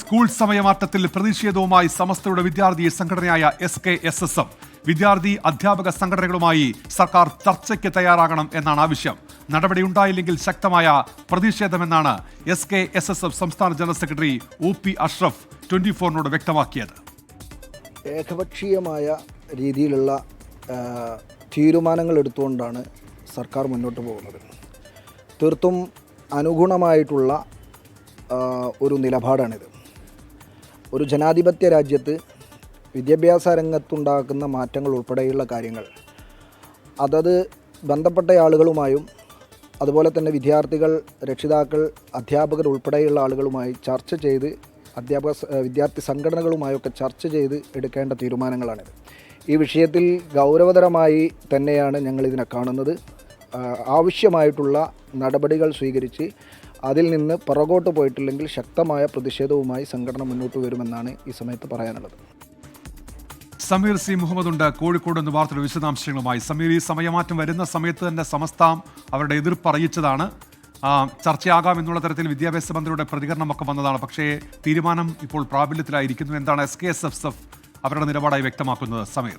School സമയമാറ്റത്തിൽ പ്രതിഷേധവുമായി സമസ്തയുടെ വിദ്യാർത്ഥി സംഘടനയായ S K S S F വിദ്യാർത്ഥി അധ്യാപക സംഘടനകളുമായി സർക്കാർ ചർച്ചയ്ക്ക് തയ്യാറാകണം എന്നാണ് ആവശ്യം. നടപടിയുണ്ടായില്ലെങ്കിൽ ശക്തമായ പ്രതിഷേധമെന്നാണ് S K S S F സംസ്ഥാന general secretary O P Ashraf twenty ഫോറിനോട് വ്യക്തമാക്കിയത്. ഏകപക്ഷീയമായ രീതിയിലുള്ള തീരുമാനങ്ങൾ എടുത്തുകൊണ്ടാണ് സർക്കാർ മുന്നോട്ട് പോകുന്നത്. തീർത്തും അനുഗുണമായിട്ടുള്ള ഒരു നിലപാടാണിത്. ഒരു ജനാധിപത്യ രാജ്യത്ത് വിദ്യാഭ്യാസ രംഗത്തുണ്ടാക്കുന്ന മാറ്റങ്ങൾ ഉൾപ്പെടെയുള്ള കാര്യങ്ങൾ. അതത് ബന്ധപ്പെട്ട ആളുകളുമായും അതുപോലെ തന്നെ വിദ്യാർത്ഥികൾ രക്ഷിതാക്കൾ അധ്യാപകർ ഉൾപ്പെടെയുള്ള ആളുകളുമായി ചർച്ച ചെയ്ത് അധ്യാപക വിദ്യാർത്ഥി സംഘടനകളുമായൊക്കെ ചർച്ച ചെയ്ത് എടുക്കേണ്ട തീരുമാനങ്ങളാണിത്. ഈ വിഷയത്തിൽ ഗൗരവതരമായി തന്നെയാണ് ഞങ്ങളിതിനെ കാണുന്നത്. ആവശ്യമായിട്ടുള്ള നടപടികൾ സ്വീകരിച്ച് അതിൽ നിന്ന് പുറകോട്ട് പോയിട്ടില്ലെങ്കിൽ ശക്തമായ പ്രതിഷേധവുമായി സംഘടന മുന്നോട്ട് വരുമെന്നാണ് ഈ സമയത്ത് പറയാനുള്ളത്. സമീർ സി മുഹമ്മദ് ഉണ്ട് കോഴിക്കോട് എന്ന് വാർത്തയുടെ വിശദാംശങ്ങളുമായി. സമീർ ഈ സമയമാറ്റം വരുന്ന സമയത്ത് തന്നെ സമസ്ത അവരുടെ എതിർപ്പ് അറിയിച്ചതാണ്. ചർച്ചയാകാം എന്നുള്ള തരത്തിൽ വിദ്യാഭ്യാസ മന്ത്രിയുടെ പ്രതികരണമൊക്കെ വന്നതാണ്. പക്ഷേ തീരുമാനം ഇപ്പോൾ പ്രാബല്യത്തിലായിരിക്കുന്നു എന്താണ് S K S F F അവരുടെ നിലപാടായി വ്യക്തമാക്കുന്നത് സമീർ.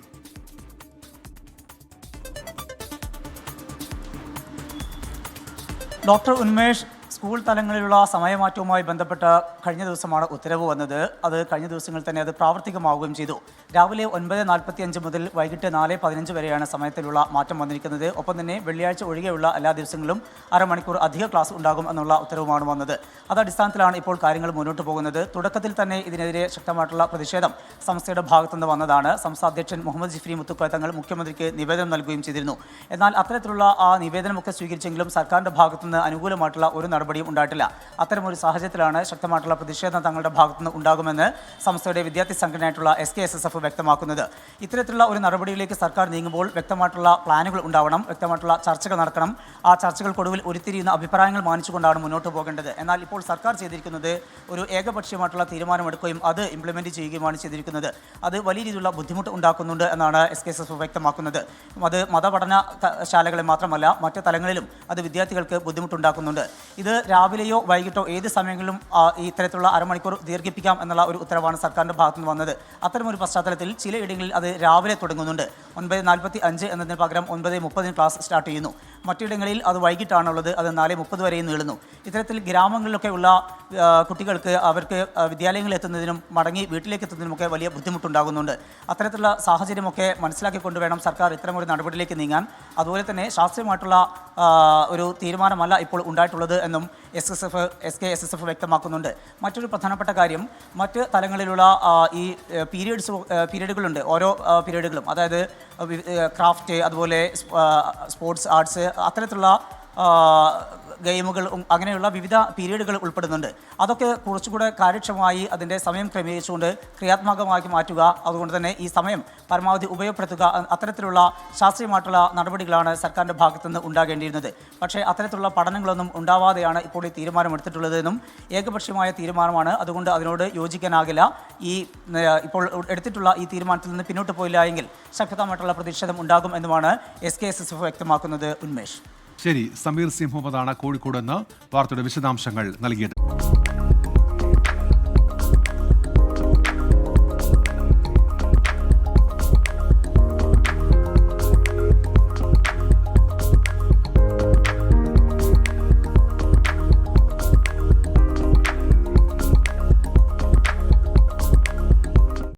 ഡോക്ടർ ഉന്മേഷ് സ്കൂൾ തലങ്ങളിലുള്ള സമയമാറ്റവുമായി ബന്ധപ്പെട്ട കഴിഞ്ഞ ദിവസമാണ് ഉത്തരവ് വന്നത്. അത് കഴിഞ്ഞ ദിവസങ്ങളിൽ തന്നെ അത് പ്രാവർത്തികമാവുകയും ചെയ്തു. രാവിലെ ഒൻപത് നാൽപ്പത്തി അഞ്ച് മുതൽ വൈകിട്ട് നാല് പതിനഞ്ച് വരെയാണ് സമയത്തിലുള്ള മാറ്റം വന്നിരിക്കുന്നത്. ഒപ്പം തന്നെ വെള്ളിയാഴ്ച ഒഴികെയുള്ള എല്ലാ ദിവസങ്ങളിലും അരമണിക്കൂർ അധിക ക്ലാസ് ഉണ്ടാകും എന്നുള്ള ഉത്തരവുമാണ് വന്നത്. അത് അടിസ്ഥാനത്തിലാണ് ഇപ്പോൾ കാര്യങ്ങൾ മുന്നോട്ട് പോകുന്നത്. തുടക്കത്തിൽ തന്നെ ഇതിനെതിരെ ശക്തമായിട്ടുള്ള പ്രതിഷേധം സംസ്ഥയുടെ ഭാഗത്തുനിന്ന് വന്നതാണ്. സംസ്ഥാന അധ്യക്ഷൻ മുഹമ്മദ് ജിഫ്രി മുത്തുക്കോയ തങ്ങൾ മുഖ്യമന്ത്രിക്ക് നിവേദനം നൽകുകയും ചെയ്തിരുന്നു. എന്നാൽ അത്തരത്തിലുള്ള ആ നിവേദനമൊക്കെ സ്വീകരിച്ചെങ്കിലും സർക്കാരിന്റെ ഭാഗത്തുനിന്ന് അനുകൂലമായിട്ടുള്ള ഒരു നടപടിയും ഉണ്ടായിട്ടില്ല. അത്തരമൊരു സാഹചര്യത്തിലാണ് ശക്തമായിട്ടുള്ള പ്രതിഷേധം തങ്ങളുടെ ഭാഗത്തുനിന്ന് ഉണ്ടാകുമെന്ന് സംസ്ഥയുടെ വിദ്യാർത്ഥി സംഘടനയായിട്ടുള്ള S K S S F വ്യക്തമാക്കുന്നത്. ഇത്തരത്തിലുള്ള ഒരു നടപടിയിലേക്ക് സർക്കാർ നീങ്ങുമ്പോൾ വ്യക്തമായിട്ടുള്ള പ്ലാനുകൾ ഉണ്ടാവണം വ്യക്തമായിട്ടുള്ള ചർച്ചകൾ നടക്കണം ആ ചർച്ചകൾക്കൊടുവിൽ ഉരുത്തിരിയുന്ന അഭിപ്രായങ്ങൾ മാനിച്ചുകൊണ്ടാണ് മുന്നോട്ട് പോകേണ്ടത്. എന്നാൽ ഇപ്പോൾ സർക്കാർ ചെയ്തിരിക്കുന്നത് ഒരു ഏകപക്ഷീയമായിട്ടുള്ള തീരുമാനമെടുക്കുകയും അത് ഇംപ്ലിമെന്റ് ചെയ്യുകയുമാണ് ചെയ്തിരിക്കുന്നത്. അത് വലിയ രീതിയിലുള്ള ബുദ്ധിമുട്ട് ഉണ്ടാക്കുന്നുണ്ട് എന്നാണ് എസ് കെ എസ് എഫ് വ്യക്തമാക്കുന്നത്. അത് മതപഠന ശാലകളിൽ ശാലകളെ മാത്രമല്ല മറ്റ് തലങ്ങളിലും അത് വിദ്യാർത്ഥികൾക്ക് ബുദ്ധിമുട്ടുണ്ടാക്കുന്നുണ്ട്. ഇത് രാവിലെയോ വൈകിട്ടോ ഏത് സമയങ്ങളിലും ഇത്തരത്തിലുള്ള അരമണിക്കൂർ ദീർഘിപ്പിക്കാം എന്നുള്ള ഒരു ഉത്തരവാണ് സർക്കാരിന്റെ ഭാഗത്തുനിന്ന് വന്നത്. അത്തരമൊരു പശ്ചാത്തലത്തിൽ ചിലയിടങ്ങളിൽ അത് രാവിലെ തുടങ്ങുന്നുണ്ട്. ഒൻപത് നാൽപ്പത്തി അഞ്ച് എന്നതിന് പകരം ഒൻപത് മുപ്പതിന് ക്ലാസ് സ്റ്റാർട്ട് ചെയ്യുന്നു. മറ്റിടങ്ങളിൽ അത് വൈകിട്ടാണുള്ളത് അത് നാല് മുപ്പത് വരെയും നീളുന്നു. ഇത്തരത്തിൽ ഗ്രാമങ്ങളിലൊക്കെ ഉള്ള കുട്ടികൾക്ക് അവർക്ക് വിദ്യാലയങ്ങളിൽ എത്തുന്നതിനും മടങ്ങി വീട്ടിലേക്ക് എത്തുന്നതിനുമൊക്കെ വലിയ ബുദ്ധിമുട്ടുണ്ടാകുന്നുണ്ട്. അത്തരത്തിലുള്ള സാഹചര്യമൊക്കെ മനസ്സിലാക്കിക്കൊണ്ട് വേണം സർക്കാർ ഇത്തരമൊരു നടപടിയിലേക്ക് നീങ്ങാൻ. അതുപോലെ തന്നെ ശാസ്ത്രീയമായിട്ടുള്ള ഒരു തീരുമാനമല്ല ഇപ്പോൾ ഉണ്ടായിട്ടുള്ളത് എന്നും S S F S K S S F വ്യക്തമാക്കുന്നുണ്ട്. മറ്റൊരു പ്രധാനപ്പെട്ട കാര്യം മറ്റ് തലങ്ങളിലുള്ള ഈ പീരീഡ്സ് പീരീഡുകളുണ്ട് ഓരോ പീരീഡുകളും അതായത് ക്രാഫ്റ്റ് അതുപോലെ സ്പോർട്സ് ആർട്സ് അത്തരത്തിലുള്ള ഗെയിമുകൾ അങ്ങനെയുള്ള വിവിധ പീരീഡുകൾ ഉൾപ്പെടുന്നുണ്ട്. അതൊക്കെ കുറച്ചുകൂടെ കാര്യക്ഷമമായി അതിന്റെ സമയം ക്രമീകരിച്ചുകൊണ്ട് ക്രിയാത്മകമാക്കി മാറ്റുക. അതുകൊണ്ട് തന്നെ ഈ സമയം പരമാവധി ഉപയോഗപ്പെടുത്തുക. അത്തരത്തിലുള്ള ശാസ്ത്രീയമായിട്ടുള്ള നടപടികളാണ് സർക്കാരിന്റെ ഭാഗത്തുനിന്ന് ഉണ്ടാകേണ്ടിയിരുന്നത്. പക്ഷേ അത്തരത്തിലുള്ള പഠനങ്ങളൊന്നും ഉണ്ടാവാതെയാണ് ഇപ്പോൾ ഈ തീരുമാനമെടുത്തിട്ടുള്ളതെന്നും ഏകപക്ഷീയമായ തീരുമാനമാണ്. അതുകൊണ്ട് അതിനോട് യോജിക്കാനാകില്ല. ഈ ഇപ്പോൾ എടുത്തിട്ടുള്ള ഈ തീരുമാനത്തിൽ നിന്ന് പിന്നോട്ട് പോയില്ല എങ്കിൽ ശക്തമായിട്ടുള്ള പ്രതിഷേധം ഉണ്ടാകും എന്നുമാണ് S K S S F വ്യക്തമാക്കുന്നത് ഉന്മേഷ്. ശരി സമീർ സി മുഹമ്മദാണ് കോഴിക്കോട് എന്ന് വാർത്തയുടെ വിശദാംശങ്ങൾ നൽകിയത്.